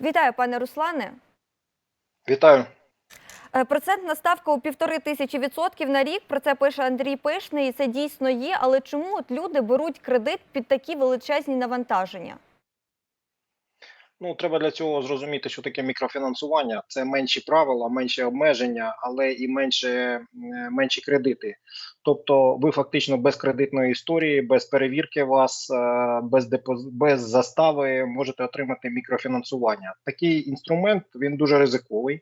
Вітаю, пане Руслане. Вітаю. Е, Процентна ставка у півтори тисячі відсотків на рік. Про це пише Андрій Пишний. І це дійсно є. Але чому от люди беруть кредит під такі величезні навантаження? Ну треба для цього зрозуміти, що таке мікрофінансування. Це менші правила, менші обмеження, але і менше, е, менші кредити. Тобто, ви фактично без кредитної історії, без перевірки вас, е, без депоз... без застави можете отримати мікрофінансування. Такий інструмент він дуже ризиковий е,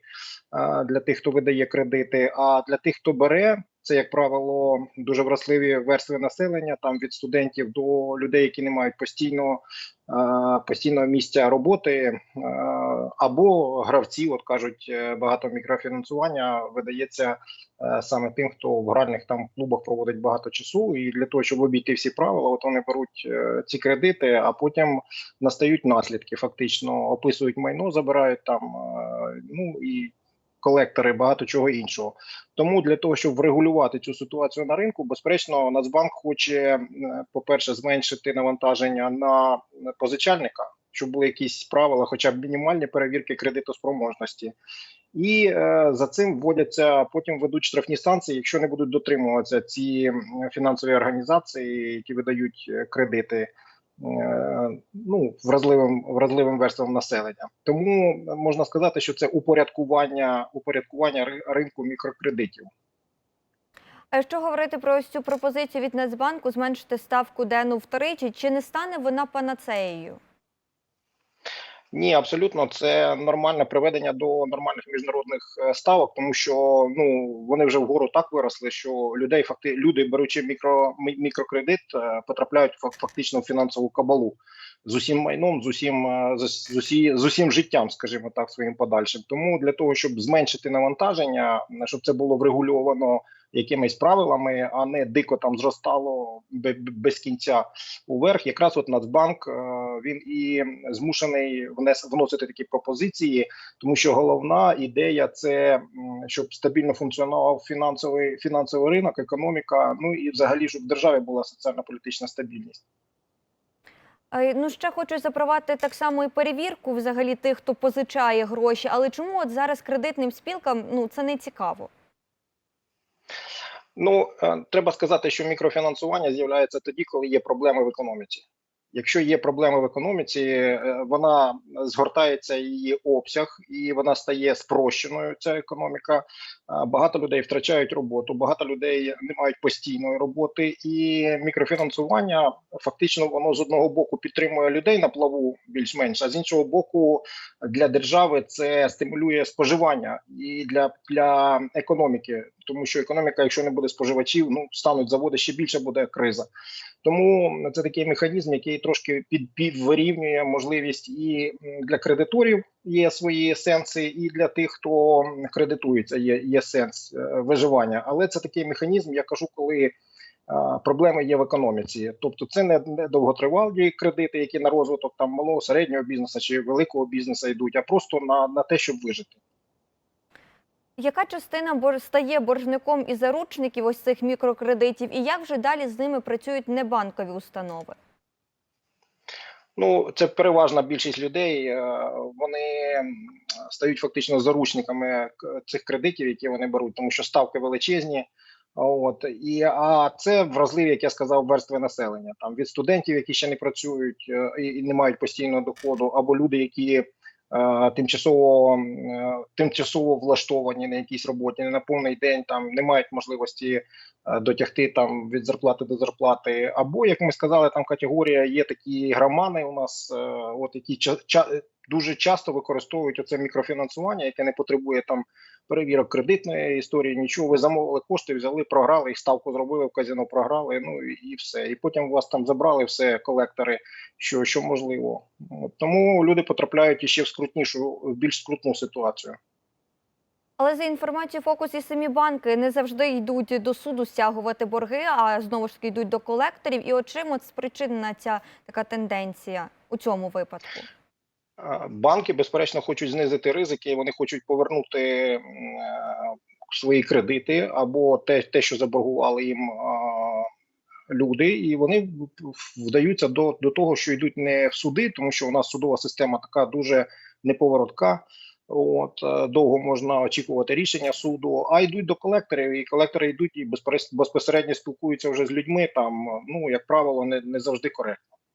для тих, хто видає кредити. А для тих, хто бере, це як правило дуже вразливі верстви населення, там від студентів до людей, які не мають постійного е, постійного місця роботи, е, або гравці, от кажуть, е, багато мікрофінансування видається саме тим, хто в гральних там клубах проводить багато часу, і для того, щоб обійти всі правила, от вони беруть ці кредити, а потім настають наслідки. Фактично описують майно, забирають там. Ну і колектори, багато чого іншого. Тому для того, щоб врегулювати цю ситуацію на ринку, безперечно, Нацбанк хоче, е, по-перше, зменшити навантаження на позичальника, щоб були якісь правила, хоча б мінімальні перевірки кредитоспроможності. І е, за цим вводяться потім ведуть штрафні санкції, якщо не будуть дотримуватися ці фінансові організації, які видають е, кредити. Ну, вразливим вразливим верствам населення, тому можна сказати, що це упорядкування упорядкування ри- ринку мікрокредитів. Що говорити про ось цю пропозицію від Нацбанку зменшити ставку дену втричі? Чи не стане вона панацеєю? Ні, абсолютно, це нормальне приведення до нормальних міжнародних е, ставок, тому що ну вони вже вгору так виросли, що людей факти люди, беручи мікро мікрокредит, е, потрапляють фактично в фінансову кабалу з усім майном, з усім е, з, з, усі, з усім життям, скажімо так, своїм подальшим. Тому для того, щоб зменшити навантаження, щоб це було врегульовано якимись правилами, а не дико там зростало бе- бе- без кінця уверх. Якраз от Нацбанк е, він і змушений внес вносити такі пропозиції, тому що головна ідея це щоб стабільно функціонував фінансовий фінансовий ринок, економіка. Ну і взагалі, щоб в державі була соціально-політична стабільність. Ну, ще хочу запровадити так само і перевірку взагалі тих, хто позичає гроші. Але чому от зараз кредитним спілкам ну це не цікаво? Ну е, треба сказати, що мікрофінансування з'являється тоді, коли є проблеми в економіці. Якщо є проблеми в економіці, е, вона згортається її обсяг, і вона стає спрощеною. Ця економіка. Багато людей втрачають роботу, багато людей не мають постійної роботи, і мікрофінансування фактично воно з одного боку підтримує людей на плаву більш-менш, а з іншого боку, для держави це стимулює споживання і для, для економіки, тому що економіка, якщо не буде споживачів, ну стануть заводи ще більше буде криза. Тому це такий механізм, який трошки під, можливість і для кредиторів є свої сенси, і для тих, хто кредитується, є, є сенс е, виживання. Але це такий механізм, я кажу, коли проблеми є в економіці. Тобто, це не, не довготривалі кредити, які на розвиток там малого середнього бізнесу чи великого бізнесу йдуть, а просто на, на те, щоб вижити. Яка частина бор- стає боржником і заручників ось цих мікрокредитів, і як вже далі з ними працюють небанкові установи? Ну, це переважна більшість людей. е, Вони стають фактично заручниками цих кредитів, які вони беруть, тому що ставки величезні. От і а це вразливі, як я сказав, верстви населення. Там від студентів, які ще не працюють е, і, і не мають постійного доходу, або люди, які е, тимчасово е, тимчасово влаштовані на якійсь роботі, не на повний день там не мають можливості е, дотягти там від зарплати до зарплати. Або як ми сказали, там категорія є такі громани у нас, е, от які ча- ча- дуже часто використовують оце мікрофінансування, яке не потребує там перевірок кредитної історії. Нічого ви замовили кошти, взяли, програли, і ставку зробили в казино, програли. Ну і, і все. І потім у вас там забрали все колектори, що, що можливо. От, тому люди потрапляють іще в скрутнішу, в більш скрутну ситуацію. Але за інформацією фокусі самі банки не завжди йдуть до суду стягувати борги, а знову ж таки йдуть до колекторів. І от чим от спричинена ця така тенденція у цьому випадку? Банки, безперечно, хочуть знизити ризики, вони хочуть повернути е, свої кредити або те, те що заборгували їм е, люди, і вони вдаються до, до того, що йдуть не в суди, тому що у нас судова система така дуже неповоротка. От е, довго можна очікувати рішення суду, а йдуть до колекторів, і колектори йдуть і безпосередньо спілкуються вже з людьми. Там ну як правило, не, не завжди коректно.